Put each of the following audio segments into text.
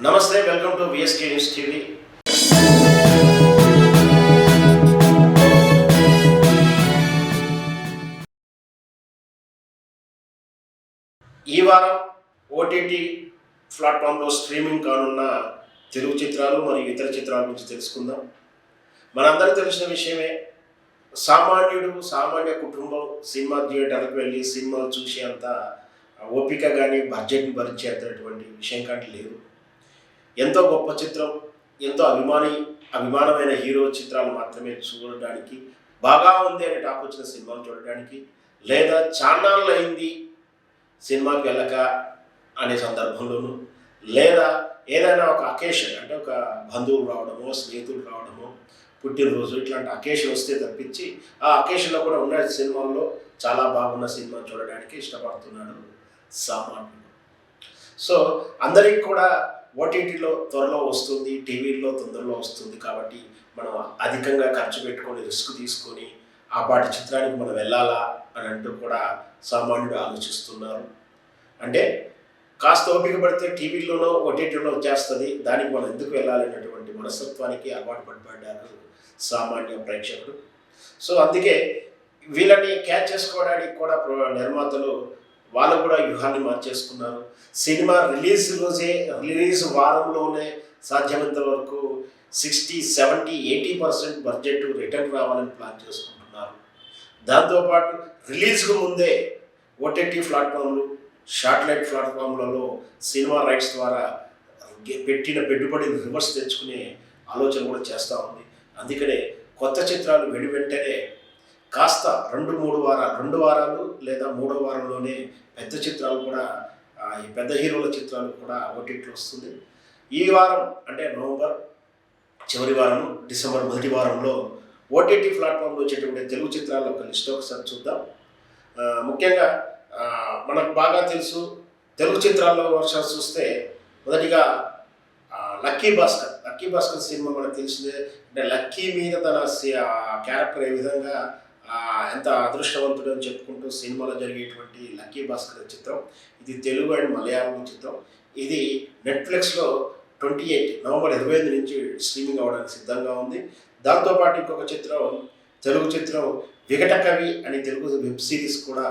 నమస్తే welcome to VSK news TV ఈ వారం ఓటీటీ ప్లాట్ఫామ్లో స్ట్రీమింగ్ కానున్న తెలుగు చిత్రాలు మరియు ఇతర చిత్రాల గురించి తెలుసుకుందాం. మనందరికీ తెలిసిన విషయమే సామాన్యుడు సామాన్య కుటుంబం సినిమా థియేటర్కి వెళ్ళి సినిమాలు చూసేంత ఓపిక కానీ బడ్జెట్ని భరించేటటువంటి విషయం కానీ లేదు. ఎంతో గొప్ప చిత్రం ఎంతో అభిమాని అభిమానమైన హీరో చిత్రాలు మాత్రమే చూడడానికి బాగా ఉంది అని టాక్ వచ్చిన సినిమాలు చూడడానికి. లేదా చాన్నాళ్ళు అయింది సినిమాకి వెళ్ళక అనే సందర్భంలోనూ లేదా ఏదైనా ఒక అకేషన్ అంటే ఒక బంధువులు రావడమో స్నేహితులు రావడమో పుట్టినరోజు ఇట్లాంటి అకేషన్ వస్తే తప్పించి ఆ అకేషన్లో కూడా ఉన్న సినిమాల్లో చాలా బాగున్న సినిమా చూడడానికి ఇష్టపడుతున్నాడు సామాన్యుడు. సో అందరికి కూడా ఓటీటీలో త్వరలో వస్తుంది టీవీలో తొందరలో వస్తుంది కాబట్టి మనం అధికంగా ఖర్చు పెట్టుకొని రిస్క్ తీసుకొని ఆ పాటి చిత్రానికి మనం వెళ్ళాలా అని అంటూ కూడా సామాన్యుడు ఆలోచిస్తున్నారు. అంటే కాస్త ఓపిక పడితే టీవీలోనో ఓటీటీలో వచ్చేస్తుంది. దానికి మనం ఎందుకు వెళ్ళాలనేటువంటి మనస్తత్వానికి అలవాటు పడిపడ్డారు సామాన్య ప్రేక్షకుడు. సో అందుకే వీళ్ళని క్యాచ్ చేసుకోవడానికి కూడా ప్రో- నిర్మాతలు వాళ్ళు కూడా వ్యూహాన్ని మార్చేసుకున్నారు. సినిమా రిలీజ్ రోజే రిలీజ్ వారంలోనే సాధ్యమైనంత వరకు sixty seventy eighty percent budget return రావాలని ప్లాన్ చేసుకుంటున్నారు. దాంతోపాటు రిలీజ్కు ముందే ఓటీటీ ప్లాట్ఫామ్లు శాటిలైట్ ప్లాట్ఫామ్లలో సినిమా రైట్స్ ద్వారా పెట్టిన పెట్టుబడిని రివర్స్ తెచ్చుకునే ఆలోచన కూడా చేస్తూ ఉంది. అందుకనే కొత్త చిత్రాలు వెను వెంటనే కాస్త రెండు మూడు వారాలు రెండు వారాలు లేదా మూడో వారంలోనే పెద్ద చిత్రాలు కూడా ఈ పెద్ద హీరోల చిత్రాలు కూడా ఓటీటీలో వస్తుంది. ఈ వారం అంటే నవంబర్ చివరి వారం డిసెంబర్ మొదటి వారంలో ఓటీటీ ప్లాట్ఫామ్లో వచ్చేటువంటి తెలుగు చిత్రాల ఒక లిస్ట్ ఒకసారి చూద్దాం. ముఖ్యంగా మనకు బాగా తెలుసు తెలుగు చిత్రాల్లో వర్షాలు చూస్తే మొదటిగా lucky Bhaskar. Lucky Bhaskar cinema మనకు తెలిసిందే. అంటే లక్కీ మీద తన ఆ క్యారెక్టర్ ఏ విధంగా ఎంత అదృష్టవంతుడు అని చెప్పుకుంటూ సినిమాలో జరిగేటువంటి లక్కీ భాస్కర్ చిత్రం ఇది తెలుగు అండ్ మలయాళం చిత్రం. ఇది నెట్ఫ్లిక్స్లో ట్వంటీ ఎయిట్ నవంబర్ ఇరవై ఐదు నుంచి స్ట్రీమింగ్ అవ్వడానికి సిద్ధంగా ఉంది. దాంతోపాటు ఇంకొక చిత్రం తెలుగు చిత్రం వికట కవి అని తెలుగు వెబ్ సిరీస్ కూడా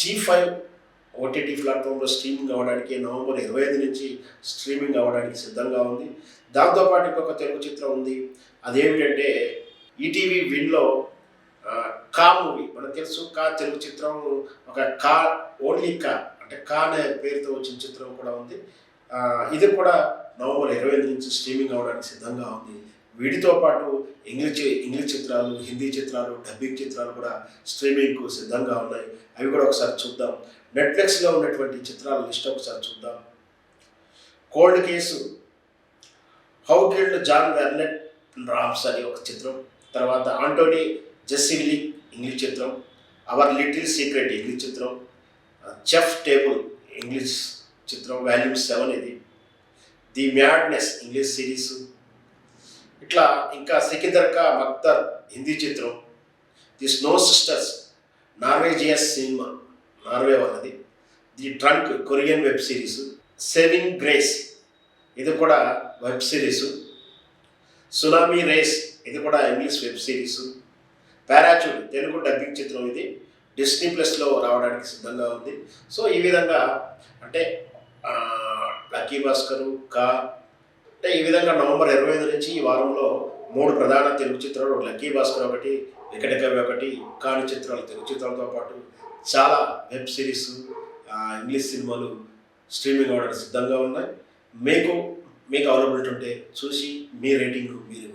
జీ ఫైవ్ ఓటీటీ ప్లాట్ఫామ్లో స్ట్రీమింగ్ అవ్వడానికి నవంబర్ ఇరవై ఐదు నుంచి స్ట్రీమింగ్ అవ్వడానికి సిద్ధంగా ఉంది. దాంతోపాటు ఇంకొక తెలుగు చిత్రం ఉంది. అదేమిటంటే ఈటీవీ విన్లో కా మూవీ. మనకు తెలుసు కా తెలుగు చిత్రం ఒక కా ఓన్లీ కా అంటే కా అనే పేరుతో వచ్చిన చిత్రం కూడా ఉంది. ఇది కూడా నవంబర్ ఇరవై ఐదు నుంచి స్ట్రీమింగ్ అవడానికి సిద్ధంగా ఉంది. వీటితో పాటు ఇంగ్లీష్ ఇంగ్లీష్ చిత్రాలు హిందీ చిత్రాలు డబ్బింగ్ చిత్రాలు కూడా స్ట్రీమింగ్కు సిద్ధంగా ఉన్నాయి. అవి కూడా ఒకసారి చూద్దాం. నెట్ఫ్లిక్స్లో ఉన్నటువంటి చిత్రాల లిస్ట్ ఒకసారి చూద్దాం. Cold case. How killed JonBenét Ramsey అని ఒక చిత్రం. తర్వాత ఆంటోనీ జెస్సివిలి ఇంగ్లీష్ చిత్రం అవర్ లిటిల్ సీక్రెట్ ఇంగ్లీష్ చిత్రం చెఫ్ టేబుల్ ఇంగ్లీష్ చిత్రం వాల్యూమ్ సెవెన్ ఇది. The madness English series. ఇట్లా ఇంకా సికిందర్ కా మక్తర్ హిందీ చిత్రం. The snow sisters Norwegian cinema Norway వాళ్ళది. The trunk Korean web series. Saving grace ఇది కూడా వెబ్ సిరీస్. సునామీ రేస్ ఇది కూడా English web series. Parachute Telugu dubbing చిత్రం ఇది. డిస్నీ ప్లస్లో రావడానికి సిద్ధంగా ఉంది. సో ఈ విధంగా అంటే లక్కీ భాస్కరు కా అంటే ఈ విధంగా నవంబర్ ఇరవై ఐదు నుంచి ఈ వారంలో మూడు ప్రధాన తెలుగు చిత్రాలు లక్కీ భాస్కర్ ఒకటి వికట కవి ఒకటి కాని చిత్రాలు తెలుగు చిత్రాలతో పాటు చాలా వెబ్ సిరీస్ ఇంగ్లీష్ సినిమాలు స్ట్రీమింగ్ అవ్వడానికి సిద్ధంగా ఉన్నాయి. మీకు మీకు అవైలబిలిటీ ఉంటే చూసి మీ రేటింగ్ మీరు